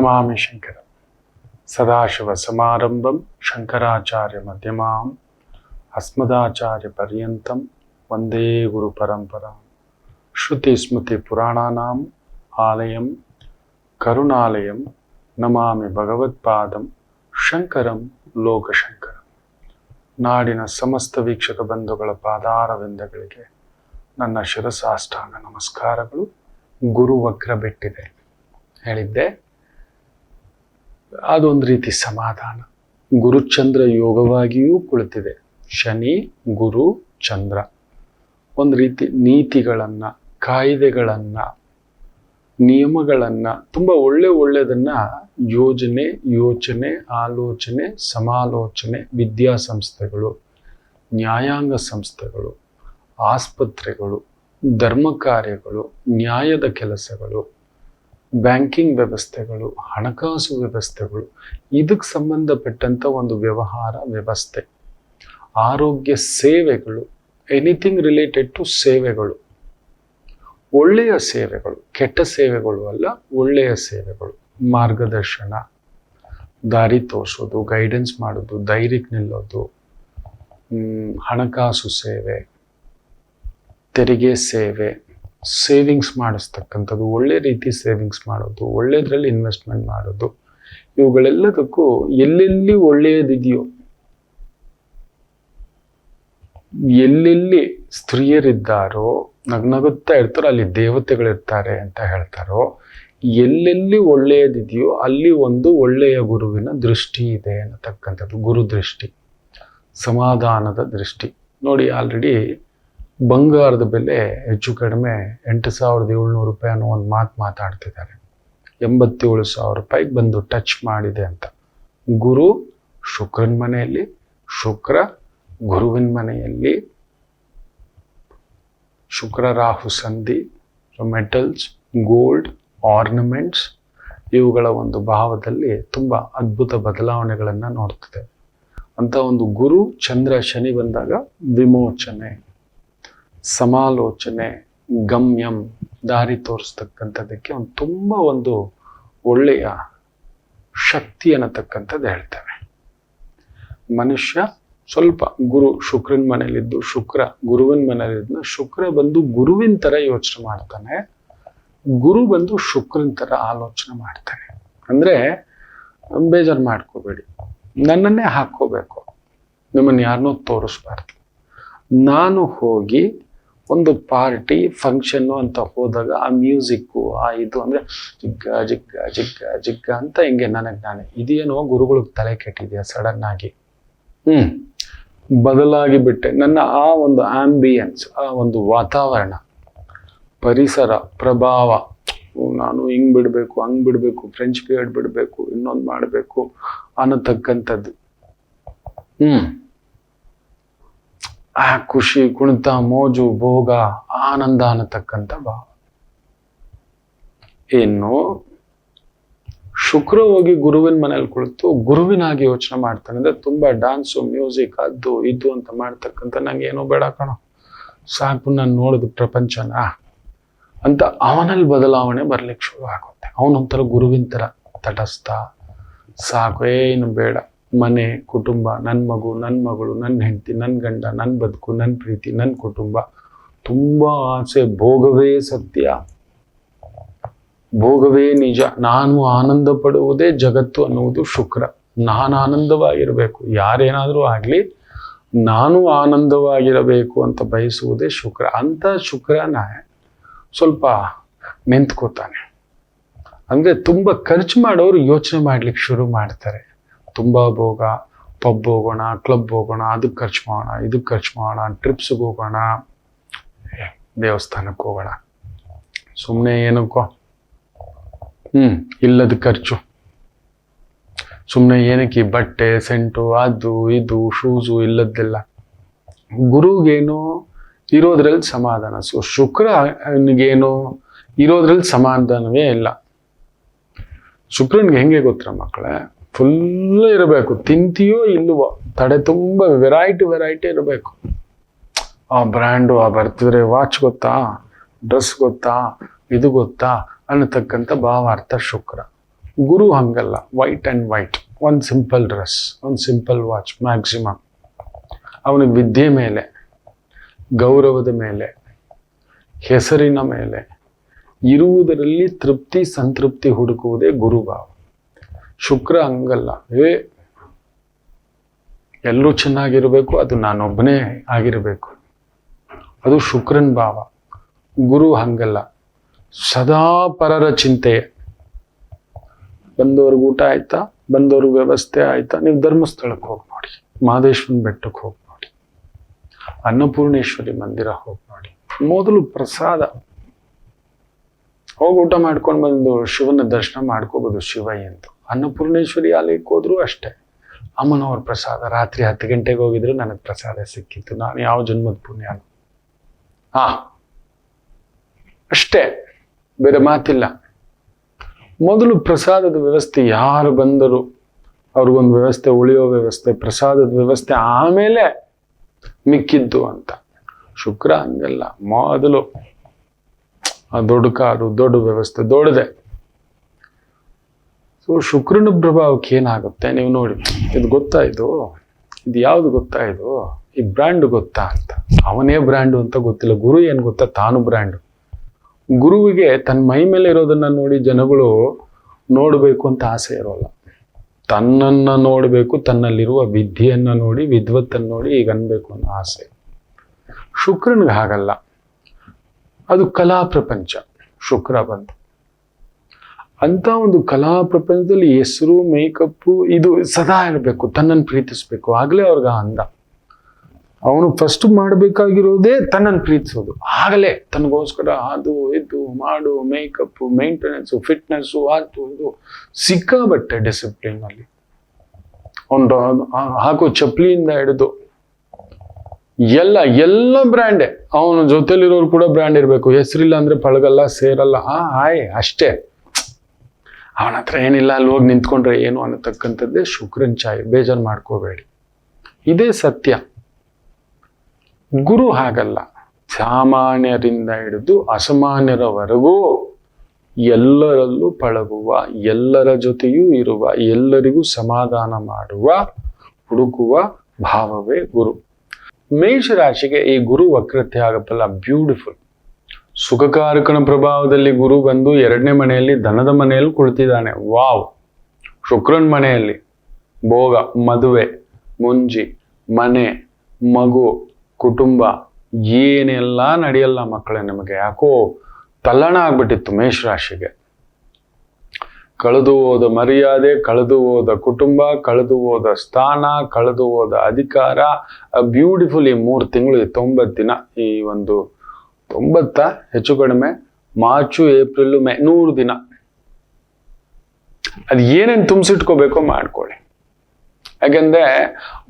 ನಮಾಮಿ ಶಂಕರ ಸದಾಶಿವ ಸಮಾರಂಭಂ ಶಂಕರಾಚಾರ್ಯ ಮಧ್ಯಮಾಂ ಅಸ್ಮದಾಚಾರ್ಯ ಪರ್ಯಂತಂ ವಂದೇ ಗುರು ಪರಂಪರಾ ಶ್ರುತಿ ಸ್ಮೃತಿ ಪುರಾಣಾನಾಂ ಆಲಯಂ ಕರುಣಾಲಯಂ ನಮಾಮಿ ಭಗವತ್ಪಾದಂ ಶಂಕರಂ ಲೋಕಶಂಕರ ನಾಡಿನ ಸಮಸ್ತ ವೀಕ್ಷಕ ಬಂಧುಗಳ ಪಾದಾರವಿಂದಗಳಿಗೆ ನನ್ನ ಶಿರಸಾಷ್ಟಾಂಗ ನಮಸ್ಕಾರಗಳು. ಗುರು ವಕ್ರ ಬಿಟ್ಟಿದೆ, ಹೇಳಿದ್ದೆ. ಅದೊಂದು ರೀತಿ ಸಮಾಧಾನ. ಗುರುಚಂದ್ರ ಯೋಗವಾಗಿಯೂ ಕುಳಿತಿದೆ. ಶನಿ, ಗುರು, ಚಂದ್ರ. ಒಂದು ರೀತಿ ನೀತಿಗಳನ್ನು, ಕಾಯ್ದೆಗಳನ್ನು, ನಿಯಮಗಳನ್ನು, ತುಂಬ ಒಳ್ಳೆ ಒಳ್ಳೆಯದನ್ನು ಯೋಜನೆ, ಯೋಚನೆ, ಆಲೋಚನೆ, ಸಮಾಲೋಚನೆ, ವಿದ್ಯಾಸಂಸ್ಥೆಗಳು, ನ್ಯಾಯಾಂಗ ಸಂಸ್ಥೆಗಳು, ಆಸ್ಪತ್ರೆಗಳು, ಧರ್ಮ ಕಾರ್ಯಗಳು, ನ್ಯಾಯದ ಕೆಲಸಗಳು. ಬ್ಯಾಂಕಿಂಗ್ ವ್ಯವಸ್ಥೆಗಳು, ಹಣಕಾಸು ವ್ಯವಸ್ಥೆಗಳು, ಇದಕ್ಕೆ ಸಂಬಂಧಪಟ್ಟಂಥ ಒಂದು ವ್ಯವಹಾರ ವ್ಯವಸ್ಥೆ. ಆರೋಗ್ಯ ಸೇವೆಗಳು ಎನಿಥಿಂಗ್ ರಿಲೇಟೆಡ್ ಟು ಸೇವೆಗಳು. ಒಳ್ಳೆಯ ಸೇವೆಗಳು, ಕೆಟ್ಟ ಸೇವೆಗಳು ಅಲ್ಲ, ಒಳ್ಳೆಯ ಸೇವೆಗಳು. ಮಾರ್ಗದರ್ಶನ, ದಾರಿ ತೋರಿಸೋದು ಗೈಡೆನ್ಸ್ ಮಾಡೋದು, ಧೈರ್ಯಕ್ಕೆ ನಿಲ್ಲೋದು ಹಣಕಾಸು ಸೇವೆ, ತೆರಿಗೆ ಸೇವೆ. ಸೇವಿಂಗ್ಸ್ ಮಾಡಿಸ್ತಕ್ಕಂಥದ್ದು, ಒಳ್ಳೆ ರೀತಿ ಸೇವಿಂಗ್ಸ್ ಮಾಡೋದು ಒಳ್ಳೆಯದ್ರಲ್ಲಿ ಇನ್ವೆಸ್ಟ್ಮೆಂಟ್ ಮಾಡೋದು, ಇವುಗಳೆಲ್ಲದಕ್ಕೂ ಎಲ್ಲೆಲ್ಲಿ ಒಳ್ಳೆಯದಿದೆಯೋ, ಎಲ್ಲೆಲ್ಲಿ ಸ್ತ್ರೀಯರಿದ್ದಾರೋ ನಗ್ನಗುತ್ತಾ ಇರ್ತಾರೋ, ಅಲ್ಲಿ ದೇವತೆಗಳಿರ್ತಾರೆ ಅಂತ ಹೇಳ್ತಾರೋ, ಎಲ್ಲೆಲ್ಲಿ ಒಳ್ಳೆಯದಿದೆಯೋ, ಅಲ್ಲಿ ಒಂದು ಒಳ್ಳೆಯ ಗುರುವಿನ ದೃಷ್ಟಿ ಇದೆ ಅನ್ನತಕ್ಕಂಥದ್ದು ಗುರು ದೃಷ್ಟಿ ಸಮಾಧಾನದ ದೃಷ್ಟಿ. ನೋಡಿ ಆಲ್ರೆಡಿ ಬಂಗಾರದ ಬೆಲೆ ಹೆಚ್ಚು ಕಡಿಮೆ ಎಂಟು ಸಾವಿರದ ಏಳ್ನೂರು ರೂಪಾಯಿ ಅನ್ನೋ ಒಂದು ಮಾತು ಮಾತಾಡ್ತಿದ್ದಾರೆ. ಎಂಬತ್ತೇಳು ಸಾವಿರ ರೂಪಾಯಿಗೆ ಬಂದು ಟಚ್ ಮಾಡಿದೆ ಅಂತ. ಗುರು ಶುಕ್ರನ ಮನೆಯಲ್ಲಿ, ಶುಕ್ರ ಗುರುವಿನ ಮನೆಯಲ್ಲಿ, ಶುಕ್ರ ರಾಹು ಸಂಧಿ, ಮೆಟಲ್ಸ್, ಗೋಲ್ಡ್, ಆರ್ನಮೆಂಟ್ಸ್ ಇವುಗಳ ಒಂದು ಭಾವದಲ್ಲಿ ತುಂಬ ಅದ್ಭುತ ಬದಲಾವಣೆಗಳನ್ನು ನೋಡ್ತಿದೆ. ಅಂತ ಒಂದು ಗುರು ಚಂದ್ರ ಶನಿ ಬಂದಾಗ ವಿಮೋಚನೆ. ಸಮಾಲೋಚನೆ, ಗಮ್ಯಂ, ದಾರಿ ತೋರಿಸ್ತಕ್ಕಂಥದ್ದಕ್ಕೆ ಒಂದು ತುಂಬ ಒಂದು ಒಳ್ಳೆಯ ಶಕ್ತಿ ಅನ್ನತಕ್ಕಂಥದ್ದು ಹೇಳ್ತೇವೆ. ಮನುಷ್ಯ ಸ್ವಲ್ಪ ಗುರು ಶುಕ್ರನ ಮನೇಲಿದ್ದು, ಶುಕ್ರ ಗುರುವಿನ ಮನೇಲಿದ್ದ ಶುಕ್ರ ಬಂದು ಗುರುವಿನ ಥರ ಯೋಚನೆ ಮಾಡ್ತಾನೆ, ಗುರು ಬಂದು ಶುಕ್ರನ ಥರ ಆಲೋಚನೆ ಮಾಡ್ತಾನೆ. ಅಂದರೆ ಬೇಜಾರು ಮಾಡ್ಕೋಬೇಡಿ. ನನ್ನನ್ನೇ ಹಾಕ್ಕೋಬೇಕು. ನಿಮ್ಮನ್ನು ಯಾರನ್ನೂ ತೋರಿಸ್ಬಾರ್ದು. ನಾನು ಹೋಗಿ ಒಂದು ಪಾರ್ಟಿ, ಫಂಕ್ಷನ್ನು ಅಂತ ಹೋದಾಗ ಆ ಮ್ಯೂಸಿಕ್ಕು, ಆ ಇದು ಅಂದರೆ ಜಿಗ್ಗ ಜಿಗ್ಗ ಜಿಗ್ಗ ಜಿಗ್ಗ ಅಂತ ಹಿಂಗೆ ನನಗೆ ನಾನೇ. ಇದೇನೋ ಗುರುಗಳಿಗೆ ತಲೆ ಕೆಟ್ಟಿದೆಯಾ ಸಡನ್ ಆಗಿ ಹ್ಞೂ ಬದಲಾಗಿ ಬಿಟ್ಟೆ. ನನ್ನ ಆ ಒಂದು ಆಂಬಿಯನ್ಸ್ ಆ ಒಂದು ವಾತಾವರಣ, ಪರಿಸರ, ಪ್ರಭಾವ ನಾನು ಹಿಂಗ್ ಬಿಡಬೇಕು, ಹಂಗ್ ಬಿಡಬೇಕು ಫ್ರೆಂಚ್ ಪೀರಿಯಡ್ ಬಿಡಬೇಕು, ಇನ್ನೊಂದು ಮಾಡಬೇಕು ಅನ್ನತಕ್ಕಂಥದ್ದು. ಹ್ಮ್. ಆ ಖುಷಿ, ಕುಣಿತ, ಮೋಜು, ಭೋಗ, ಆನಂದ ಅನ್ನತಕ್ಕಂಥ ಭಾವ. ಇನ್ನು ಶುಕ್ರ ಹೋಗಿ ಗುರುವಿನ ಮನೇಲಿ ಕುಳಿತು ಗುರುವಿನಾಗಿ ಯೋಚನೆ ಮಾಡ್ತಾನೆ. ಅಂದ್ರೆ ತುಂಬಾ ಡಾನ್ಸು ಮ್ಯೂಸಿಕ್ ಅದು, ಇದು ಅಂತ ಮಾಡ್ತಕ್ಕಂಥ ನಂಗೆ ಏನೋ ಬೇಡ ಕಣೋ. ಸಾಕು, ನಾನು ನೋಡಿದ ಪ್ರಪಂಚನ ಅಂತ ಅವನಲ್ಲಿ ಬದಲಾವಣೆ ಬರ್ಲಿಕ್ಕೆ ಶುರು ಆಗುತ್ತೆ. ಅವನೊಂಥರ ಗುರುವಿನ ಥರ ತಟಸ್ಥ. ಸಾಕು ಏನು ಬೇಡ. ಮನೆ, ಕುಟುಂಬ ನನ್ನ ಮಗು ನನ್ನ ಮಗಳು ನನ್ನ ಹೆಂಡತಿ ನನ್ನ ಗಂಡ ನನ್ನ ಬದುಕು ನನ್ನ ಪ್ರೀತಿ ನನ್ನ ಕುಟುಂಬ. ತುಂಬ ಆಸೆ, ಭೋಗವೇ ಸತ್ಯ. ಭೋಗವೇ ನಿಜ. ನಾನು ಆನಂದ ಪಡುವುದೇ ಜಗತ್ತು ಅನ್ನುವುದು ಶುಕ್ರ. ನಾನು ಆನಂದವಾಗಿರಬೇಕು. ಯಾರೇನಾದರೂ ಆಗಲಿ, ನಾನು ಆನಂದವಾಗಿರಬೇಕು ಅಂತ ಬಯಸುವುದೇ ಶುಕ್ರ. ಅಂತ ಶುಕ್ರನ ಸ್ವಲ್ಪ ನಿಂತ್ಕೋತಾನೆ ಅಂದರೆ ತುಂಬ ಖರ್ಚು ಮಾಡೋರು ಯೋಚನೆ ಮಾಡ್ಲಿಕ್ಕೆ ಶುರು ಮಾಡ್ತಾರೆ. ತುಂಬ ಭೋಗ ಪಬ್ ಹೋಗೋಣ ಕ್ಲಬ್ ಹೋಗೋಣ, ಅದಕ್ಕೆ ಖರ್ಚು ಮಾಡೋಣ, ಇದಕ್ಕೆ ಖರ್ಚು ಮಾಡೋಣ ಟ್ರಿಪ್ಸ್ಗೆ ಹೋಗೋಣ. ದೇವಸ್ಥಾನಕ್ಕೆ ಹೋಗೋಣ. ಸುಮ್ಮನೆ ಏನಕ್ಕೋ. ಹ್ಞೂ ಇಲ್ಲದ ಖರ್ಚು. ಸುಮ್ಮನೆ ಏನಕ್ಕೆ ಬಟ್ಟೆ ಸೆಂಟು ಅದು, ಇದು ಶೂಸು ಇಲ್ಲದ್ದೆಲ್ಲ. ಗುರುಗೇನು ಇರೋದ್ರಲ್ಲಿ ಸಮಾಧಾನ. ಸೊ, ಶುಕ್ರನಿಗೇನು ಇರೋದ್ರಲ್ಲಿ ಸಮಾಧಾನವೇ ಇಲ್ಲ. ಶುಕ್ರನ್ಗೆ ಹೆಂಗೆ ಗೊತ್ತರ ಮಕ್ಕಳೇ? ಫುಲ್ ಇರಬೇಕು. ತಿಂತೀಯೋ ಇಲ್ಲವೋ ತಡೆ ತುಂಬ ವೆರೈಟಿ ವೆರೈಟಿ ಇರಬೇಕು. ಆ ಬ್ರ್ಯಾಂಡು ಆ ಬರ್ತಿದ್ರೆ ವಾಚ್ ಗೊತ್ತಾ? ಡ್ರೆಸ್ ಗೊತ್ತಾ? ಇದು ಗೊತ್ತಾ? ಅನ್ನತಕ್ಕಂಥ ಭಾವಾರ್ಥ ಶುಕ್ರ. ಗುರು ಹಂಗಲ್ಲ ವೈಟ್ ಆ್ಯಂಡ್ ವೈಟ್ ಒಂದು ಸಿಂಪಲ್ ಡ್ರೆಸ್ ಒಂದು ಸಿಂಪಲ್ ವಾಚ್ ಮ್ಯಾಕ್ಸಿಮಮ್ ಅವನಿಗೆ ವಿದ್ಯೆ ಮೇಲೆ, ಗೌರವದ ಮೇಲೆ, ಹೆಸರಿನ ಮೇಲೆ, ಇರುವುದರಲ್ಲಿ ತೃಪ್ತಿ, ಸಂತೃಪ್ತಿ ಹುಡುಕುವುದೇ ಗುರುಭಾವ. ಶುಕ್ರ ಹಂಗಲ್ಲ. ಏ, ಎಲ್ಲೂ ಚೆನ್ನಾಗಿರಬೇಕು, ಅದು ನಾನೊಬ್ಬನೇ ಆಗಿರಬೇಕು. ಅದು ಶುಕ್ರನ್ ಭಾವ. ಗುರು ಹಂಗಲ್ಲ. ಸದಾ ಪರರ ಚಿಂತೆ. ಬಂದವ್ರಿಗೆ ಊಟ ಆಯ್ತಾ? ಬಂದವ್ರಿಗೆ ವ್ಯವಸ್ಥೆ ಆಯ್ತಾ? ನೀವು ಧರ್ಮಸ್ಥಳಕ್ಕೆ ಹೋಗಿ ನೋಡಿ ಮಹದೇಶ್ವರನ ಬೆಟ್ಟಕ್ಕೆ ಹೋಗಿ ನೋಡಿ ಅನ್ನಪೂರ್ಣೇಶ್ವರಿ ಮಂದಿರ ಹೋಗಿ ನೋಡಿ ಮೊದಲು ಪ್ರಸಾದ. ಹೋಗಿ ಊಟ ಮಾಡ್ಕೊಂಡು ಬಂದು ಶಿವನ ದರ್ಶನ ಮಾಡ್ಕೋಬೋದು ಶಿವಯ್ಯ ಅಂತ. ಅನ್ನಪೂರ್ಣೇಶ್ವರಿ ಆಲಯಕ್ಕೆ ಹೋದ್ರು ಅಷ್ಟೇ. ಅಮ್ಮನವ್ರ ಪ್ರಸಾದ ರಾತ್ರಿ ಹತ್ತು ಗಂಟೆಗೆ ಹೋಗಿದ್ರು ನನಗೆ ಪ್ರಸಾದ ಸಿಕ್ಕಿತ್ತು. ನಾನು ಯಾವ ಜನ್ಮದ ಪುಣ್ಯ ಹಾ. ಅಷ್ಟೇ. ಬೇರೆ ಮಾತಿಲ್ಲ. ಮೊದಲು ಪ್ರಸಾದದ ವ್ಯವಸ್ಥೆ ಯಾರು ಬಂದರು? ಅವ್ರಿಗೊಂದು ವ್ಯವಸ್ಥೆ, ಉಳಿಯೋ ವ್ಯವಸ್ಥೆ, ಪ್ರಸಾದದ ವ್ಯವಸ್ಥೆ ಆಮೇಲೆ ಮಿಕ್ಕಿದ್ದು ಅಂತ. ಶುಕ್ರ ಹಂಗಲ್ಲ. ಮೊದಲು. ಆ ದೊಡ್ಡ ಕಾರು ದೊಡ್ಡ ವ್ಯವಸ್ಥೆ, ದೊಡ್ಡದೆ. ಸೊ ಶುಕ್ರನ ಪ್ರಭಾವಕ್ಕೆ ಏನಾಗುತ್ತೆ? ನೀವು ನೋಡಿ, ಇದು ಗೊತ್ತಾ ಇದು? ಇದು ಯಾವುದು ಗೊತ್ತಾ ಇದು? ಈ ಬ್ರ್ಯಾಂಡ್ ಗೊತ್ತಾ ಅಂತ. ಅವನೇ ಬ್ರ್ಯಾಂಡು ಅಂತ ಗೊತ್ತಿಲ್ಲ. ಗುರು ಏನು ಗೊತ್ತಾ? ತಾನು ಬ್ರ್ಯಾಂಡು. ಗುರುವಿಗೆ ತನ್ನ ಮೈ ಮೇಲೆ ಇರೋದನ್ನ ನೋಡಿ ಜನಗಳು ನೋಡಬೇಕು ಅಂತ ಆಸೆ ಇರೋಲ್ಲ. ತನ್ನನ್ನು ನೋಡಬೇಕು, ತನ್ನಲ್ಲಿರುವ ವಿದ್ಯೆಯನ್ನು ನೋಡಿ, ವಿದ್ವತ್ತನ್ನು ನೋಡಿ ಈಗ ಅನ್ಬೇಕು ಅನ್ನೋ ಆಸೆ. ಶುಕ್ರನಿಗೆ ಹಾಗಲ್ಲ. ಅದು ಕಲಾ ಪ್ರಪಂಚ. ಶುಕ್ರ ಬಂದು ಅಂತ ಒಂದು ಕಲಾ ಪ್ರಪಂಚದಲ್ಲಿ ಹೆಸರು ಮೇಕಪ್ಪು ಇದು ಸದಾ ಇರಬೇಕು, ತನ್ನನ್ನು ಪ್ರೀತಿಸಬೇಕು. ಆಗಲೇ ಅವ್ರಿಗೆ ಅಂದ ಅವನು ಫಸ್ಟ್ ಮಾಡಬೇಕಾಗಿರೋದೇ ತನ್ನನ್ನು ಪ್ರೀತಿಸೋದು. ಆಗಲೇ ತನಗೋಸ್ಕರ ಅದು, ಇದು ಮಾಡು ಮೇಕಪ್ಪು ಮೇಂಟೆನೆನ್ಸು ಫಿಟ್ನೆಸ್ಸು ಅದು, ಇದು ಸಿಕ್ಕಾಬಟ್ಟೆ ಡಿಸಿಪ್ಲಿನ್ ಅಲ್ಲಿ. ಒಂದು ಹಾಕೋ ಚಪ್ಪಲಿಯಿಂದ ಹಿಡಿದು ಎಲ್ಲ ಎಲ್ಲ ಬ್ರ್ಯಾಂಡೇ ಅವನ ಜೊತೆಲಿರೋರು ಕೂಡ ಬ್ರ್ಯಾಂಡ್ ಇರಬೇಕು. ಹೆಸರಿಲ್ಲ ಅಂದರೆ ಪಳಗಲ್ಲ, ಸೇರಲ್ಲ. ಆಯ್ ಅಷ್ಟೇ. ಅವನ ಹತ್ರ ಏನಿಲ್ಲ, ಅಲ್ಲಿ ಹೋಗಿ ನಿಂತ್ಕೊಂಡ್ರೆ ಏನು ಅನ್ನತಕ್ಕಂಥದ್ದೇ ಶುಕ್ರನ್ ಚಾಯ್ ಬೇಜಾರು ಮಾಡ್ಕೋಬೇಡಿ. ಇದೇ ಸತ್ಯ. ಗುರು ಹಾಗಲ್ಲ. ಸಾಮಾನ್ಯರಿಂದ ಹಿಡಿದು ಅಸಾಮಾನ್ಯರವರೆಗೂ ಎಲ್ಲರಲ್ಲೂ ಪಳಗುವ, ಎಲ್ಲರ ಜೊತೆಯೂ ಇರುವ, ಎಲ್ಲರಿಗೂ ಸಮಾಧಾನ ಮಾಡುವ, ಹುಡುಕುವ ಭಾವವೇ ಗುರು. ಮೇಷರಾಶಿಗೆ ಈ ಗುರು ವಕ್ರತೆ ಆಗಪ್ಪಲ್ಲ ಬ್ಯೂಟಿಫುಲ್ ಸುಖಕಾರಕನ ಪ್ರಭಾವದಲ್ಲಿ ಗುರು ಬಂದು ಎರಡನೇ ಮನೆಯಲ್ಲಿ ಧನದ ಮನೆಯಲ್ಲಿ ಕುಳಿತಿದ್ದಾನೆ. ವಾವ್! ಶುಕ್ರನ್ ಮನೆಯಲ್ಲಿ ಭೋಗ, ಮದುವೆ, ಮುಂಜಿ, ಮನೆ, ಮಗು, ಕುಟುಂಬ, ಏನೆಲ್ಲ ನಡೆಯಲ್ಲ ಮಕ್ಕಳೇ ನಿಮಗೆ. ಯಾಕೋ ತಲ್ಲಣ ಆಗ್ಬಿಟ್ಟಿತ್ತು ಮೇಷರಾಶಿಗೆ ಕಳೆದು ಹೋದ ಮರ್ಯಾದೆ, ಕಳೆದು ಹೋದ ಕುಟುಂಬ, ಕಳೆದು ಹೋದ ಸ್ಥಾನ, ಕಳೆದು ಹೋದ ಅಧಿಕಾರ ಬ್ಯೂಟಿಫುಲ್ ಈ ಮೂರು ತಿಂಗಳು ತೊಂಬತ್ತು ದಿನ ಈ ಒಂದು ತೊಂಬತ್ತ? ಹೆಚ್ಚು ಕಡಿಮೆ. ಮಾರ್ಚು, ಏಪ್ರಿಲ್, ಮೇ, ನೂರು ದಿನ. ಅದು ಏನೇನು ತುಂಬಿಸಿಟ್ಕೋಬೇಕೋ ಮಾಡ್ಕೊಳ್ಳಿ. ಯಾಕೆಂದ್ರೆ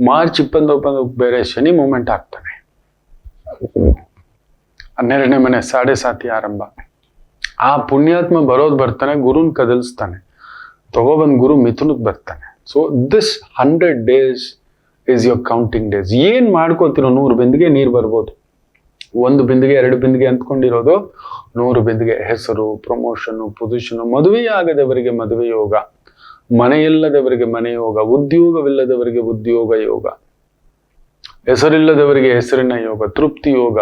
ಮಾರ್ಚ್ ಇಪ್ಪತ್ತೊಂಬತ್ತು ಬೇರೆ ಶನಿ ಮೂಮೆಂಟ್ ಆಗ್ತಾನೆ ಹನ್ನೆರಡನೇ ಮನೆ, ಸಾಡೆ ಸಾತಿ ಆರಂಭ. ಆ ಪುಣ್ಯಾತ್ಮ ಬರೋದು ಬರ್ತಾನೆ, ಗುರುನ್ ಕದಲಿಸ್ತಾನೆ. ತಗೋಬಂದ್ ಗುರು ಮಿಥುನಕ್ಕೆ ಬರ್ತಾನೆ. So this hundred days is your counting days ಏನ್ ಮಾಡ್ಕೋತಿರೋ ನೂರು ಬಿಂದಿಗೆ ನೀರು ಬರ್ಬೋದು. ಒಂದು ಬಿಂದಿಗೆ, ಎರಡು ಬಿಂದಿಗೆ ಅಂದ್ಕೊಂಡಿರೋದು ನೂರು ಬಿಂದಿಗೆ. ಹೆಸರು ಪ್ರಮೋಷನ್ ಪೊಸಿಷನ್ ಮದುವೆಯಾಗದವರಿಗೆ ಮದುವೆ ಯೋಗ. ಮನೆಯಿಲ್ಲದವರಿಗೆ ಮನೆ ಯೋಗ. ಉದ್ಯೋಗವಿಲ್ಲದವರಿಗೆ ಉದ್ಯೋಗ ಯೋಗ. ಹೆಸರಿಲ್ಲದವರಿಗೆ ಹೆಸರಿನ ಯೋಗ. ತೃಪ್ತಿ ಯೋಗ.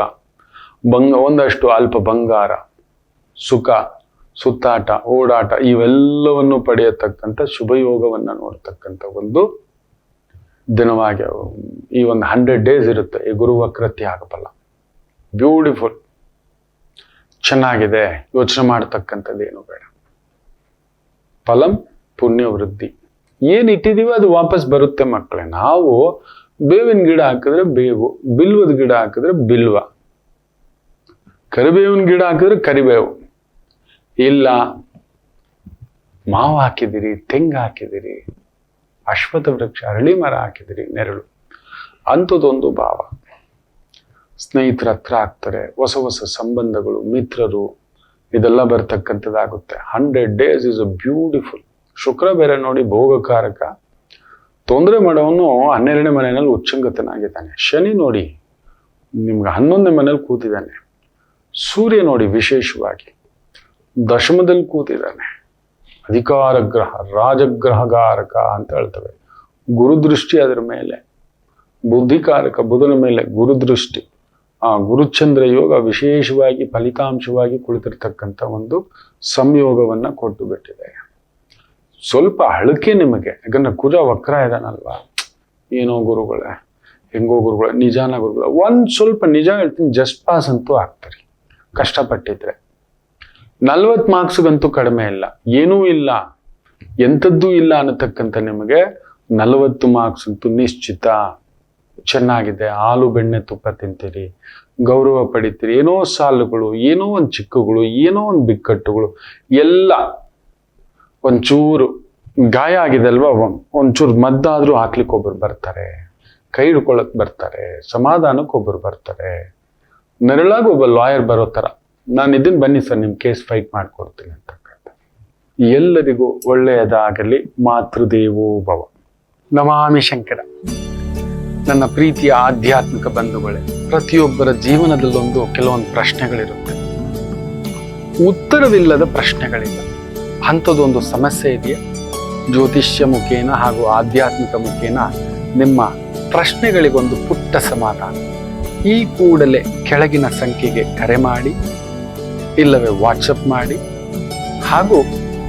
ಬಂಗ ಒಂದಷ್ಟು ಅಲ್ಪ ಬಂಗಾರ. ಸುಖ, ಸುತ್ತಾಟ, ಓಡಾಟ, ಇವೆಲ್ಲವನ್ನು ಪಡೆಯತಕ್ಕಂಥ ಶುಭ ಯೋಗವನ್ನು ನೋಡ್ತಕ್ಕಂಥ ಒಂದು ದಿನವಾಗಿ, ಈ ಒಂದು ಹಂಡ್ರೆಡ್ ಡೇಸ್ ಇರುತ್ತೆ. ಈ ಗುರು ವಕ್ರತೆ ಆಗಬಲ್ಲ. ಬ್ಯೂಟಿಫುಲ್ ಚೆನ್ನಾಗಿದೆ. ಯೋಚನೆ ಮಾಡ್ತಕ್ಕಂಥದ್ದು ಏನು ಬೇಡ. ಫಲಂ ಪುಣ್ಯ ವೃದ್ಧಿ ಏನ್ ಇಟ್ಟಿದೀವಿ ಅದು ವಾಪಸ್ ಬರುತ್ತೆ ಮಕ್ಕಳೇ ನಾವು ಬೇವಿನ ಗಿಡ ಹಾಕಿದ್ರೆ ಬೇವು, ಬಿಲ್ವದ ಗಿಡ ಹಾಕಿದ್ರೆ ಬಿಲ್ವ. ಕರಿಬೇವಿನ ಗಿಡ ಹಾಕಿದ್ರೆ ಕರಿಬೇವು. ಇಲ್ಲ, ಮಾವು ಹಾಕಿದಿರಿ ತೆಂಗು ಹಾಕಿದಿರಿ ಅಶ್ವತ್ಥ ವೃಕ್ಷ, ಅರಳಿ ಮರ ಹಾಕಿದಿರಿ ನೆರಳು. ಅಂಥದ್ದೊಂದು ಭಾವ. ಸ್ನೇಹಿತರ, ಹತ್ರ ಆಗ್ತಾರೆ. ಹೊಸ ಹೊಸ ಸಂಬಂಧಗಳು, ಮಿತ್ರರು, ಇದೆಲ್ಲ ಬರ್ತಕ್ಕಂಥದ್ದಾಗುತ್ತೆ. Hundred days is a beautiful. Shukra ಬೇರೆ ನೋಡಿ ಭೋಗಕಾರಕ. ತೊಂದರೆ ಮಾಡೋವನು ಹನ್ನೆರಡನೇ ಮನೆಯಲ್ಲಿ ಉಚ್ಚಂಗತನಾಗಿದ್ದಾನೆ. ಶನಿ ನೋಡಿ ನಿಮ್ಗೆ ಹನ್ನೊಂದನೇ ಮನೇಲಿ ಕೂತಿದ್ದಾನೆ. ಸೂರ್ಯ ನೋಡಿ ವಿಶೇಷವಾಗಿ ದಶಮದಲ್ಲಿ ಕೂತಿದ್ದಾನೆ. ಅಧಿಕಾರ ಗ್ರಹ, ರಾಜಗ್ರಹಗಾರಕ ಅಂತ ಹೇಳ್ತವೆ. ಗುರುದೃಷ್ಟಿ ಅದರ ಮೇಲೆ. ಬುದ್ಧಿಕಾರಕ, ಬುಧನ ಮೇಲೆ ಗುರುದೃಷ್ಟಿ. ಆ ಗುರುಚಂದ್ರ ಯೋಗ ವಿಶೇಷವಾಗಿ ಫಲಿತಾಂಶವಾಗಿ ಕುಳಿತಿರ್ತಕ್ಕಂಥ ಒಂದು ಸಂಯೋಗವನ್ನ ಕೊಟ್ಟು ಬಿಟ್ಟಿದೆ. ಸ್ವಲ್ಪ ಅಳಕೆ ನಿಮಗೆ. ಯಾಕಂದ್ರೆ ಕುಜ ವಕ್ರ ಇದಾನಲ್ವಾ? ಏನೋ ಗುರುಗಳೇ, ಹೆಂಗೋ ಗುರುಗಳ, ನಿಜಾನ ಗುರುಗಳ. ಒಂದು ಸ್ವಲ್ಪ ನಿಜ ಹೇಳ್ತೀನಿ, ಜಸ್ಟ್ ಪಾಸ್ ಅಂತೂ ಆಗ್ತಾರೆ. ಕಷ್ಟಪಟ್ಟಿದ್ರೆ. ನಲ್ವತ್ ಮಾರ್ಕ್ಸ್ಗಂತೂ ಕಡಿಮೆ ಇಲ್ಲ. ಏನೂ ಇಲ್ಲ. ಎಂಥದ್ದೂ ಇಲ್ಲ ಅನ್ನತಕ್ಕಂಥ ನಿಮಗೆ ನಲವತ್ತು ಮಾರ್ಕ್ಸ್ ಅಂತೂ ನಿಶ್ಚಿತ. ಚೆನ್ನಾಗಿದೆ, ಹಾಲು, ಬೆಣ್ಣೆ ತುಪ್ಪ ತಿಂತೀರಿ, ಗೌರವ ಪಡಿತೀರಿ, ಏನೋ ಸಾಲುಗಳು, ಏನೋ ಒಂದು ಚಿಕ್ಕಗಳು, ಏನೋ ಒಂದು ಬಿಕ್ಕಟ್ಟುಗಳು, ಎಲ್ಲ ಒಂಚೂರು ಗಾಯ ಆಗಿದೆ ಅಲ್ವಾ ಒಂಚೂರು ಮದ್ದಾದರೂ ಹಾಕ್ಲಿಕ್ಕೆ ಒಬ್ಬರು ಬರ್ತಾರೆ, ಕೈ ಹಿಡ್ಕೊಳಕ್ ಬರ್ತಾರೆ, ಸಮಾಧಾನಕ್ಕೆ ಒಬ್ಬರು ಬರ್ತಾರೆ. ನೆರಳಾಗಿ ಒಬ್ಬ ಲಾಯರ್ ಬರೋ ಥರ ನಾನು ಇದನ್ನ ಬನ್ನಿ ಸರ್ ನಿಮ್ಮ ಕೇಸ್ ಫೈಟ್ ಮಾಡ್ಕೊಡ್ತೀನಿ ಅಂತ ಎಲ್ಲರಿಗೂ ಒಳ್ಳೆಯದಾಗಲಿ, ಮಾತೃದೇವೋ ಭವ. ನಮಾಮಿ ಶಂಕರ. ನನ್ನ ಪ್ರೀತಿಯ ಆಧ್ಯಾತ್ಮಿಕ ಬಂಧುಗಳೇ, ಪ್ರತಿಯೊಬ್ಬರ ಜೀವನದಲ್ಲೊಂದು ಕೆಲವೊಂದು ಪ್ರಶ್ನೆಗಳಿರುತ್ತೆ. ಉತ್ತರವಿಲ್ಲದ ಪ್ರಶ್ನೆಗಳಿಲ್ಲ ಅಂಥದ್ದೊಂದು ಸಮಸ್ಯೆ ಇದೆಯಾ? ಜ್ಯೋತಿಷ್ಯ ಮುಖೇನ ಹಾಗೂ ಆಧ್ಯಾತ್ಮಿಕ ಮುಖೇನ ನಿಮ್ಮ ಪ್ರಶ್ನೆಗಳಿಗೊಂದು ಪುಟ್ಟ ಸಮಾಧಾನ. ಈ ಕೂಡಲೇ ಕೆಳಗಿನ ಸಂಖ್ಯೆಗೆ ಕರೆ ಮಾಡಿ, ಇಲ್ಲವೇ ವಾಟ್ಸಪ್ ಮಾಡಿ ಹಾಗೂ